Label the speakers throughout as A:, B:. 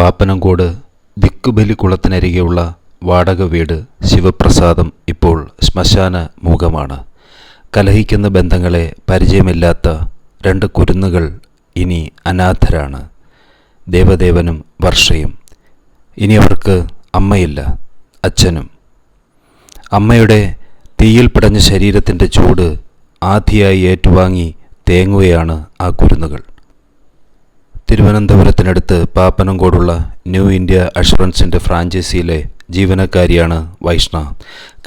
A: പാപ്പനംകോട് ദിക്കുബലി കുളത്തിനരികെയുള്ള വാടക വീട് ശിവപ്രസാദം ഇപ്പോൾ ശ്മശാന മൂകമാണ് കലഹിക്കുന്ന ബന്ധങ്ങളെ പരിചയമില്ലാത്ത രണ്ട് കുരുന്നുകൾ ഇനി അനാഥരാണ്. ദേവദേവനും വർഷയും. ഇനി അവർക്ക് അമ്മയില്ല അച്ഛനും. അമ്മയുടെ തീയിൽ പടഞ്ഞ ശരീരത്തിന്റെ ചൂട് ആധിയായി ഏറ്റുവാങ്ങി തേങ്ങുകയാണ് ആ കുരുന്നുകൾ. തിരുവനന്തപുരത്തിനടുത്ത് പാപ്പനംകോടുള്ള ന്യൂ ഇന്ത്യ അഷുറൻസിന്റെ ഫ്രാഞ്ചൈസിയിലെ ജീവനക്കാരിയാണ് വൈഷ്ണ.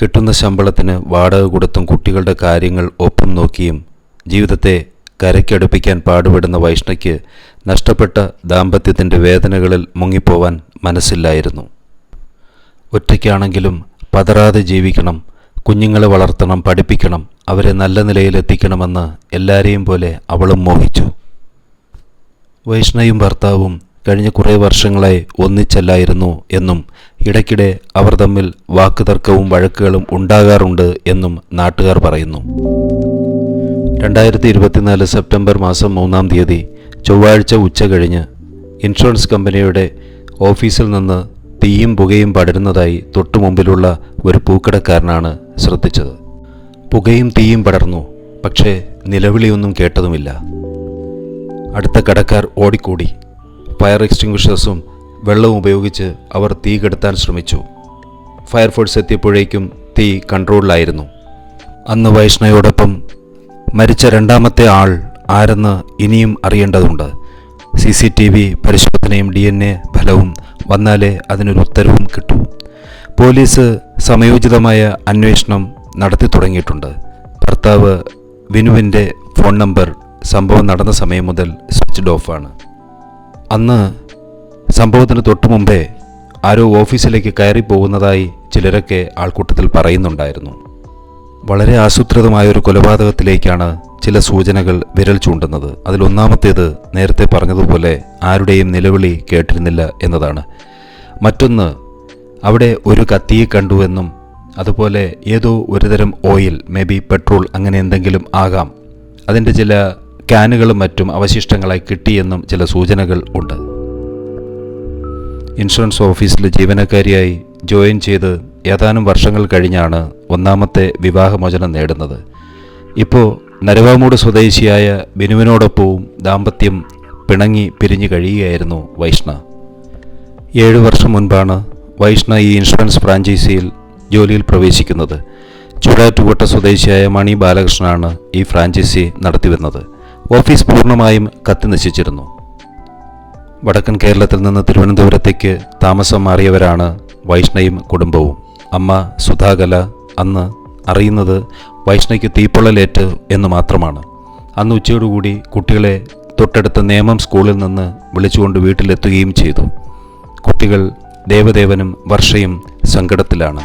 A: കിട്ടുന്ന ശമ്പളത്തിന് വാടക കൊടുത്തും കുട്ടികളുടെ കാര്യങ്ങൾ ഒപ്പം നോക്കിയും ജീവിതത്തെ കരയ്ക്കടുപ്പിക്കാൻ പാടുപെടുന്ന വൈഷ്ണയ്ക്ക് നഷ്ടപ്പെട്ട ദാമ്പത്യത്തിന്റെ വേദനകളിൽ മുങ്ങിപ്പോവാൻ മനസ്സില്ലായിരുന്നു. ഒറ്റയ്ക്കാണെങ്കിലും പതറാതെ ജീവിക്കണം കുഞ്ഞുങ്ങളെ വളർത്തണം പഠിപ്പിക്കണം അവരെ നല്ല നിലയിലെത്തിക്കണമെന്ന് എല്ലാവരെയും പോലെ അവളും മോഹിച്ചു. വൈഷ്ണയും ഭർത്താവും കഴിഞ്ഞ കുറേ വർഷങ്ങളായി ഒന്നിച്ചല്ലായിരുന്നു എന്നും ഇടയ്ക്കിടെ അവർ തമ്മിൽ വാക്കുതർക്കവും വഴക്കുകളും ഉണ്ടാകാറുണ്ട് എന്നും നാട്ടുകാർ പറയുന്നു. രണ്ടായിരത്തി ഇരുപത്തിനാല് സെപ്റ്റംബർ മാസം മൂന്നാം തീയതി ചൊവ്വാഴ്ച ഉച്ച കഴിഞ്ഞ് ഇൻഷുറൻസ് കമ്പനിയുടെ ഓഫീസിൽ നിന്ന് തീയും പുകയും പടരുന്നതായി തൊട്ടു മുമ്പിലുള്ള ഒരു പൂക്കടക്കാരനാണ് ശ്രദ്ധിച്ചത്. പുകയും തീയും പടർന്നു പക്ഷേ നിലവിളിയൊന്നും കേട്ടതുമില്ല. അടുത്ത കടക്കാർ ഓടിക്കൂടി. ഫയർ എക്സ്റ്റിംഗ്വിഷേഴ്സും വെള്ളവും ഉപയോഗിച്ച് അവർ തീ കെടുത്താൻ ശ്രമിച്ചു. ഫയർഫോഴ്സ് എത്തിയപ്പോഴേക്കും തീ കൺട്രോളിലായിരുന്നു അന്ന് വൈഷ്ണയോടൊപ്പം മരിച്ച രണ്ടാമത്തെ ആൾ ആരെന്ന് ഇനിയും അറിയേണ്ടതുണ്ട്. സി സി ടി വി പരിശോധനയും ഡി എൻ എ ഫലവും വന്നാലേ അതിനൊരു ഉത്തരവും കിട്ടൂ. പോലീസ് സമയോചിതമായ അന്വേഷണം നടത്തി തുടങ്ങിയിട്ടുണ്ട്. ഭർത്താവ് വിനുവിന്റെ ഫോൺ നമ്പർ സംഭവം നടന്ന സമയം മുതൽ സ്വിച്ച്ഡ് ഓഫാണ്. അന്ന് സംഭവത്തിന് തൊട്ടു മുമ്പേ ആരോ ഓഫീസിലേക്ക് കയറി പോകുന്നതായി ചിലരൊക്കെ ആൾക്കൂട്ടത്തിൽ പറയുന്നുണ്ടായിരുന്നു. വളരെ ആസൂത്രിതമായ ഒരു കൊലപാതകത്തിലേക്കാണ് ചില സൂചനകൾ വിരൽ ചൂണ്ടുന്നത്. അതിലൊന്നാമത്തേത് നേരത്തെ പറഞ്ഞതുപോലെ ആരുടെയും നിലവിളി കേട്ടിരുന്നില്ല എന്നതാണ്. മറ്റൊന്ന് അവിടെ ഒരു കത്തിയെ കണ്ടുവെന്നും അതുപോലെ ഏതോ ഒരുതരം ഓയിൽ മേ ബി പെട്രോൾ അങ്ങനെ എന്തെങ്കിലും ആകാം. അതിന്റെ ചില ക്യാനുകളും മറ്റും അവശിഷ്ടങ്ങളായി കിട്ടിയെന്നും ചില സൂചനകൾ ഉണ്ട്. ഇൻഷുറൻസ് ഓഫീസിൽ ജീവനക്കാരിയായി ജോയിൻ ചെയ്ത് ഏതാനും വർഷങ്ങൾ കഴിഞ്ഞാണ് ഒന്നാമത്തെ വിവാഹമോചനം നേടുന്നത്. ഇപ്പോൾ നരവാമൂട് സ്വദേശിയായ ബിനുവിനോടൊപ്പവും ദാമ്പത്യം പിണങ്ങി പിരിഞ്ഞു കഴിയുകയായിരുന്നു വൈഷ്ണ. ഏഴു വർഷം മുൻപാണ് വൈഷ്ണ ഈ ഇൻഷുറൻസ് ഫ്രാഞ്ചൈസിയിൽ ജോലിയിൽ പ്രവേശിക്കുന്നത്. ചുടാറ്റുകോട്ട സ്വദേശിയായ മണി ബാലകൃഷ്ണനാണ് ഈ ഫ്രാഞ്ചൈസി നടത്തിവരുന്നത്. ഓഫീസ് പൂർണമായും കത്തി നശിച്ചിരുന്നു. വടക്കൻ കേരളത്തിൽ നിന്ന് തിരുവനന്തപുരത്തേക്ക് താമസം മാറിയവരാണ് വൈഷ്ണയും കുടുംബവും. അമ്മ സുധാകല അന്ന് അറിയുന്നത് വൈഷ്ണയ്ക്ക് തീപ്പൊള്ളലേറ്റ് എന്ന് മാത്രമാണ്. അന്ന് ഉച്ചയോടുകൂടി കുട്ടികളെ തൊട്ടടുത്ത നേമം സ്കൂളിൽ നിന്ന് വിളിച്ചുകൊണ്ട് വീട്ടിലെത്തുകയും ചെയ്തു. കുട്ടികൾ ദേവദേവനും വർഷയും സങ്കടത്തിലാണ്.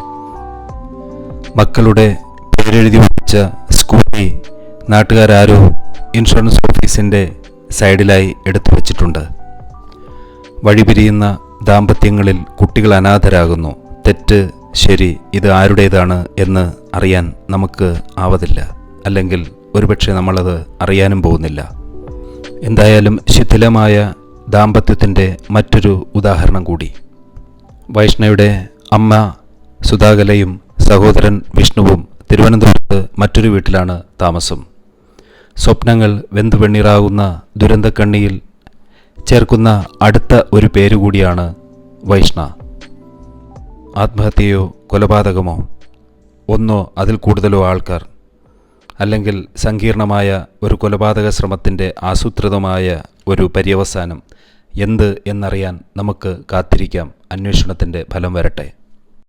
A: മക്കളുടെ പേരെഴുതി വെച്ച സ്കൂട്ടി നാട്ടുകാരാരോ ഇൻഷുറൻസ് ഓഫീസിന്റെ സൈഡിലായി എടുത്തു വച്ചിട്ടുണ്ട്. വഴിപിരിയുന്ന ദാമ്പത്യങ്ങളിൽ കുട്ടികൾ അനാഥരാകുന്നു. തെറ്റ് ശരി ഇത് ആരുടേതാണ് എന്ന് അറിയാൻ നമുക്ക് ആവതില്ല. അല്ലെങ്കിൽ ഒരുപക്ഷെ നമ്മളത് അറിയാനും പോകുന്നില്ല. എന്തായാലും ശിഥിലമായ ദാമ്പത്യത്തിന്റെ മറ്റൊരു ഉദാഹരണം കൂടി. വൈഷ്ണയുടെ അമ്മ സുധാകലയും സഹോദരൻ വിഷ്ണുവും തിരുവനന്തപുരത്ത് മറ്റൊരു വീട്ടിലാണ് താമസം. സ്വപ്നങ്ങൾ വെന്തു വെണ്ണീറാകുന്ന ദുരന്തക്കണ്ണിയിൽ ചേർക്കുന്ന അടുത്ത ഒരു പേരുകൂടിയാണ് വൈഷ്ണ. ആത്മഹത്യയോ കൊലപാതകമോ? ഒന്നോ അതിൽ കൂടുതലോ ആൾക്കാർ. അല്ലെങ്കിൽ സങ്കീർണമായ ഒരു കൊലപാതക ശ്രമത്തിന്റെ ആസൂത്രിതമായ ഒരു പര്യവസാനം. എന്ത് എന്നറിയാൻ നമുക്ക് കാത്തിരിക്കാം. അന്വേഷണത്തിന്റെ ഫലം വരട്ടെ.